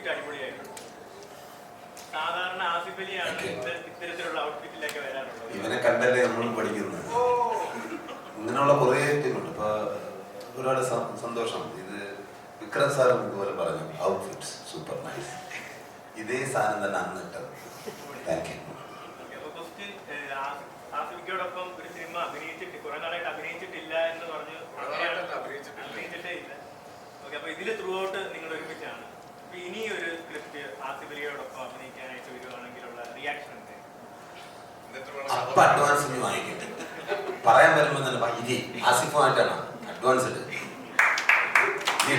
Outfit അടിപൊളിയായിട്ടുണ്ട് സാധാരണ ആസിഫ് അലിയാണ്. ഇത്തരത്തിലുള്ള ഔട്ട്ഫിറ്റിലൊക്കെ വരാറുള്ളത്. ഇവനെ കണ്ടല്ലേ നമ്മളും പഠിക്കുന്നത്. ഇങ്ങനെയുള്ള കുറേ ടീമുണ്ട് ഇപ്പൊ ഒരുപാട് സന്തോഷം ഇത് വിക്രം സാർ ഇതുപോലെ പറഞ്ഞു ഔട്ട്ഫിറ്റ്സ് സൂപ്പർ നൈസ് ഇതേ സാധനം തന്നെ അന്ന് ഇട്ടത്. താങ്ക് യു ആസിഫിക്കോടൊപ്പം ഒരു സിനിമ അഭിനയിച്ചിട്ട് കുറെ നാളായിട്ട് അഭിനയിച്ചിട്ടില്ല എന്ന് പറഞ്ഞു അഭിനയിച്ചിട്ടില്ല. അഭിനയിച്ചിട്ടേ ഇല്ല. ഓക്കെ അപ്പൊ ഇതിൽ ത്രൂ ഔട്ട് നിങ്ങൾ ഒരുമിച്ചാണ് അപ്പൊ ഇനി ഒരു അലിയോടൊപ്പം അഭിനയിക്കാനായിട്ട് വരുവാണെങ്കിലുള്ള റിയാക്ഷൻ അപ്പൊ അഡ്വാൻസ് ഇനി വാങ്ങിക്കട്ടെ. പറയാൻ വരുമ്പോൾ തന്നെ "വാ, ഇരി ആസിഫുമായിട്ടാണ് അഡ്വാൻസ് ഇട്.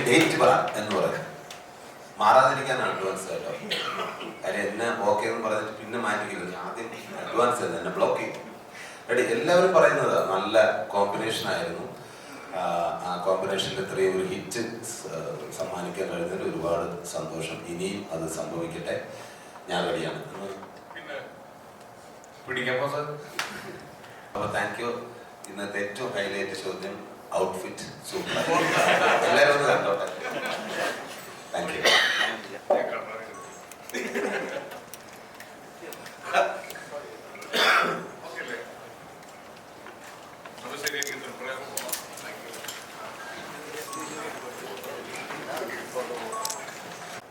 ഡേറ്റ് പറ എന്ന് പറയാം. മാറാതിരിക്കാനാണ് അഡ്വാൻസ് കേട്ടോ. കാര്യം എന്നെ ഓക്കെ എന്ന് പറഞ്ഞിട്ട് പിന്നെ മാറ്റിക്കില്ല ആദ്യം അഡ്വാൻസ് എന്നെ ബ്ലോക്ക് ചെയ്തു എടി എല്ലാവരും പറയുന്നത് നല്ല കോമ്പിനേഷൻ ആയിരുന്നു. ആ, കോമ്പിനേഷനിൽ ഇത്രയും ഒരു ഹിറ്റ് സമ്മാനിക്കാൻ കഴിഞ്ഞതിൽ ഒരുപാട് സന്തോഷം. ഇനിയും അത് സംഭവിക്കട്ടെ. ഞാൻ റെഡിയാണ് എന്ന് പിന്നെ പിടിക്കാമോ സാർ? അപ്പൊ താങ്ക് യു ഇന്നത്തെ ഏറ്റവും ഹൈലൈറ്റ് ചോദ്യം ഔട്ട്ഫിറ്റ് സൂപ്പർ. എല്ലാവരും ഒന്ന് കണ്ടോട്ടെ. താങ്ക് യു ശരി, എനിക്ക്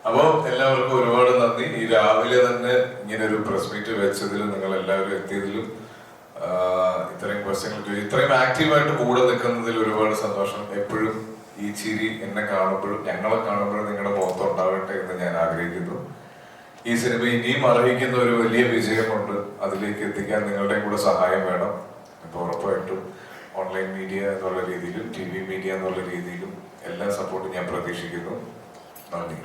അപ്പോൾ എല്ലാവർക്കും ഒരുപാട് നന്ദി. ഈ രാവിലെ തന്നെ ഇങ്ങനെ ഒരു പ്രസ് മീറ്റ് വെച്ചതിലും നിങ്ങൾ എല്ലാവരും എത്തിയതിലും ഇത്രയും ക്വസ്റ്റ്യങ്ങൾ ചോദിച്ചു ഇത്രയും ആക്റ്റീവായിട്ട് കൂടെ നിൽക്കുന്നതിൽ ഒരുപാട് സന്തോഷം. എപ്പോഴും ഈ ചിരി എന്നെ കാണുമ്പോഴും ഞങ്ങളെ കാണുമ്പോഴും നിങ്ങളുടെ മുഖത്ത് ഉണ്ടാവട്ടെ എന്ന് ഞാൻ ആഗ്രഹിക്കുന്നു. ഈ സിനിമ ഇനിയും അർഹിക്കുന്ന ഒരു വലിയ വിജയമുണ്ട്. അതിലേക്ക് എത്തിക്കാൻ നിങ്ങളുടെ കൂടെ സഹായം വേണം. അപ്പോൾ ഉറപ്പായിട്ടും ഓൺലൈൻ മീഡിയ എന്നുള്ള രീതിയിലും ടി വി മീഡിയ എന്നുള്ള രീതിയിലും എല്ലാ സപ്പോർട്ടും ഞാൻ പ്രതീക്ഷിക്കുന്നു. നന്ദി.